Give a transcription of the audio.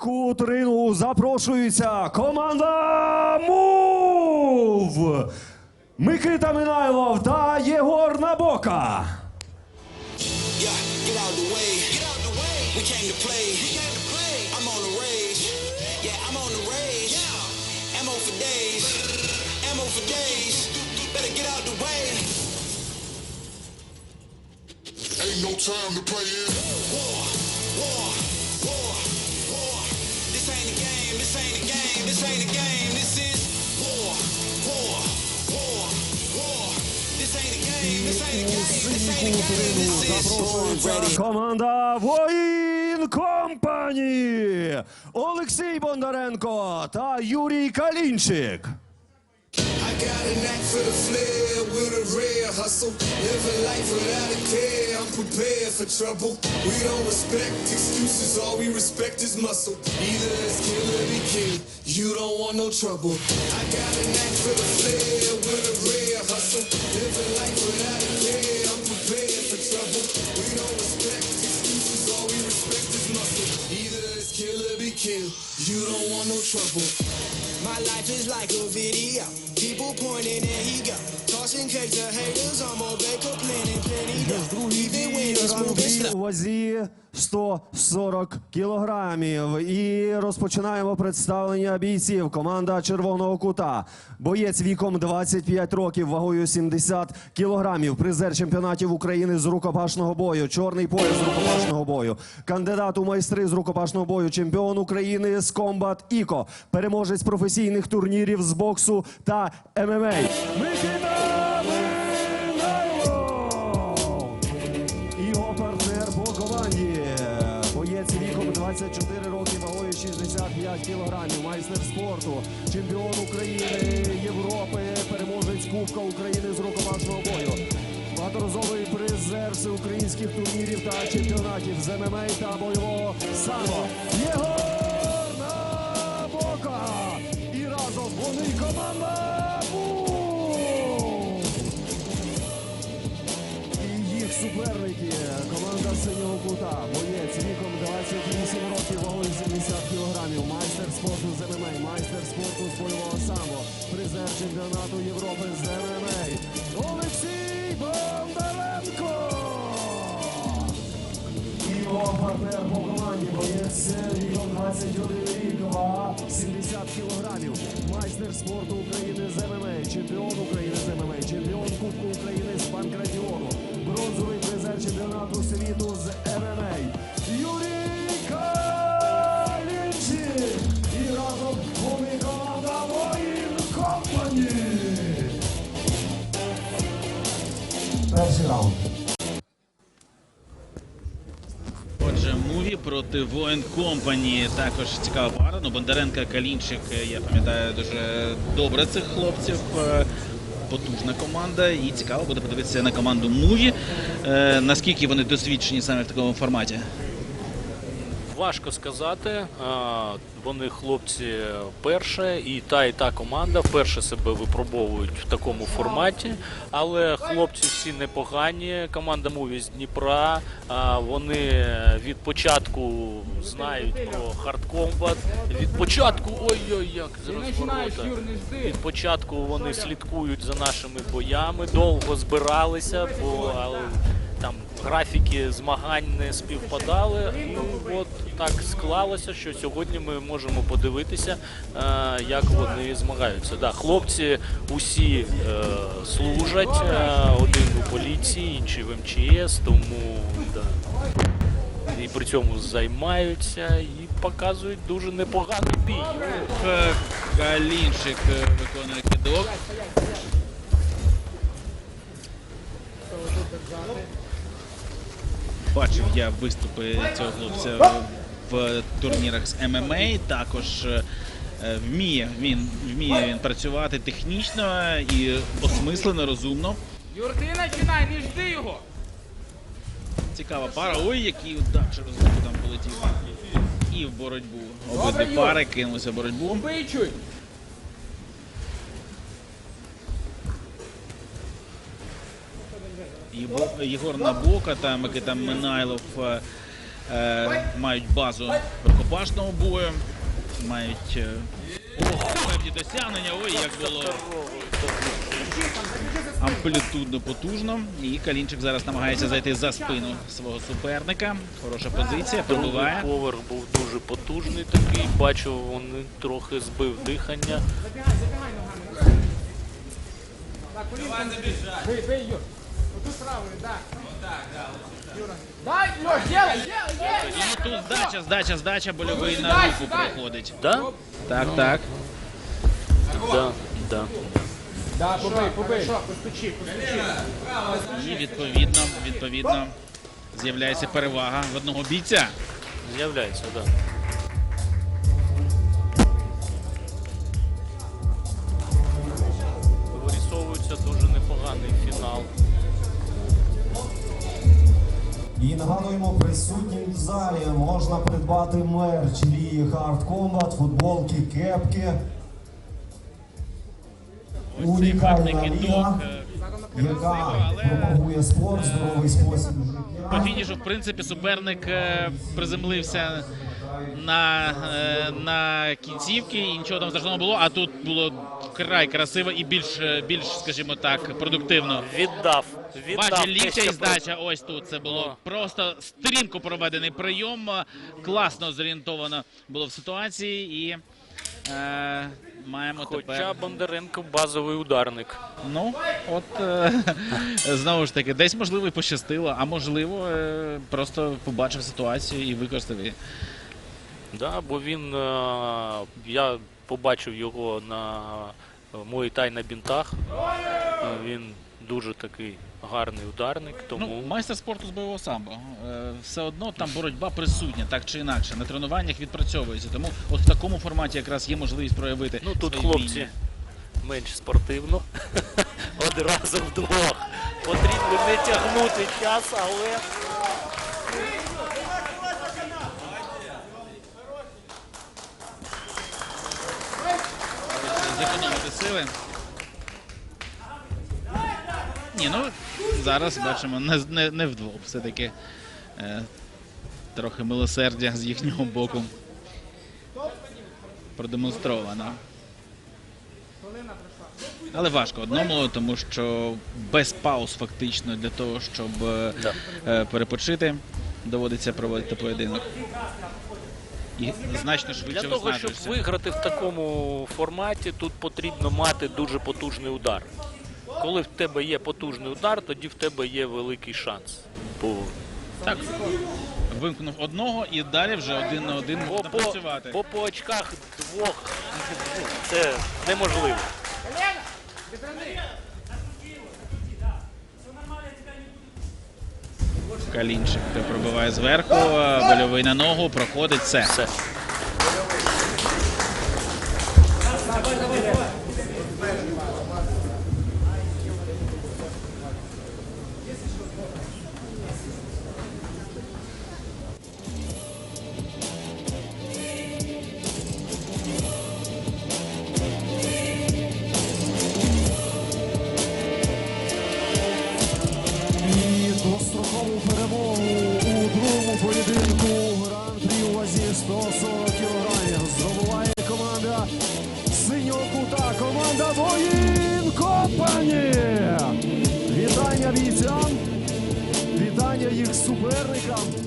кут рингу запрошується команда МУВ! Микита Минайлов та Єгор Набока. Ain't no time to play it. War, war, war. Game. This ain't a game. This ain't a game. This is war, war, war, war. This ain't a game. This ain't a game. This ain't a game. This is ready. Команда Воїн Компані. Олексій Бондаренко та Юрій Калінчик. I got a knack for the flair with a rare hustle. Live a life without a care. I'm prepared for trouble. We don't respect excuses. All we respect is muscle. Either let's kill or be killed. You don't want no trouble. I got a knack for the flair with a rare hustle. Live a life without a care. I'm prepared for trouble. We don't respect excuses. All we respect is muscle. Either let's kill or be killed. You don't want no trouble. My life is like a video. People pointing and he go. У вазі 140 кілограмів. І розпочинаємо представлення бійців. Команда Червоного кута. Боєць віком 25 років, вагою 70 кілограмів. Призер чемпіонатів України з рукопашного бою. Чорний пояс з рукопашного бою. Кандидат у майстри з рукопашного бою. Чемпіон України з комбат Іко. Переможець професійних турнірів з боксу та ММА. Микита спорту, чемпіон України, Європи, переможець Кубка України з рукопашного бою. Багаторазовий призер всеукраїнських турнірів та чемпіонатів з ММА та бойового самбо. Єгор Набока! І разом вони команда! І їх суперники. Команда синього кута. Боєць віком 28 років, вагою 70 кілограмів. Майстер спорту з ММА, майстер спорту бойового самбо. Призер чемпіонату Європи з ММА. Олексій Бондаренко! Його партнер по команді боєць віком 21 рік, вага 70 кілограмів. Майстер спорту України з ММА, чемпіон України з ММА, чемпіон Кубку України з панкратіону, бронзовий призер чемпіонату світу з ММА. Юрій Компані! Перший раунд. Отже, муві проти воїн компані. Також цікава пара. Ну, Бондаренка Калінчик, я пам'ятаю дуже добре цих хлопців. Е, Потужна команда, і цікаво буде подивитися на команду Муві. Е, наскільки вони досвідчені саме в такому форматі. Важко сказати. Вони хлопці перше, і та, і та команда вперше себе випробовують в такому форматі. Але хлопці всі непогані. Команда Муві з Дніпра. Вони від початку знають про хардкомбат. Від початку, ой-ой, як зараз. Від початку вони слідкують за нашими боями, довго збиралися, бо але там графіки змагань не співпадали. Ну от так склалося, що сьогодні ми можемо подивитися, е, як вони змагаються. Да, хлопці усі е, служать, е, один у поліції, інший в МЧС, тому да. і при цьому займаються і показують дуже непоганий бій. Калінчик е, виконує кидок. Бачив я виступи цього хлопця в турнірах з ММА. Також е, вміє він вміє він працювати технічно і осмислено, розумно. Юр, ти починай, не жди його. Цікава пара. Ой, який удар через руку там полетів. І в боротьбу. Обидві пари кинулися в боротьбу. Бий чуть. Єгор Набока та Микита Минайлов е, е, мають базу рукопашного бою. Мають е, певні досягнення. Ой, як було амплітудно потужно. І Калінчик зараз намагається зайти за спину свого суперника. Хороша позиція, пробиває. поверх був дуже потужний такий. Бачу, вони трохи збив дихання. Бей, бей, Юр. Отут правою, да. Юра. Дай, Леш, делай, делай, делай. І тут здача, здача, здача, больовий на руку дай. проходить. Да? Так, так. Да, да. Да, побий, побий. Постучи, постучи. І відповідно, відповідно, з'являється перевага в одного бійця. З'являється, да. Вирісовується дуже непоганий фінал. І нагадуємо присутнім в залі можна придбати мерч Лії Hard Combat, футболки, кепки. Унікальна ліга, е, яка але- пропагує спорт, здоровий спосіб По життя. фінішу, в принципі, суперник е, приземлився на, е, на кінцівки і нічого там страшного було. А тут було вкрай красиво і більш, е, більш, скажімо так, продуктивно. Віддав. Віддав. Бачу, те, ліктя і здача. Ось тут це було О. просто стрімко проведений прийом. е, Класно зорієнтовано було в ситуації і е, маємо Хоча тепер. Бондаренко базовий ударник. Ну, от е, знову ж таки, десь можливо і пощастило, а можливо, е, просто побачив ситуацію і використав її. Да, бо він. е, Я побачив його на Муайтай на бінтах. Е, Він дуже такий гарний ударник, тому Ну, майстер спорту з бойового самбо. Е, Все одно там боротьба присутня, так чи інакше. На тренуваннях відпрацьовується. Тому от в такому форматі якраз є можливість проявити. ну тут свої хлопці вміння. менш спортивно. Одразу вдвох. Потрібно не тягнути час, але зекономити. Ні, ну зараз бачимо не, не, не вдвох. Все-таки е, трохи милосердя з їхнього боку продемонстровано. Але важко одному, тому що без пауз фактично для того, щоб е, е, перепочити, доводиться проводити поєдинок. І значно швидше для того, щоб виснажуєшся. виграти в такому форматі, тут потрібно мати дуже потужний удар. Коли в тебе є потужний удар, тоді в тебе є великий шанс. Бо Так. Вимкнув одного і далі вже один на один Бо можна по, працювати. бо по очках двох це неможливо. Калінчик пробиває зверху, больовий на ногу, проходить все. Все. Вітання бійцям, вітання їх суперникам.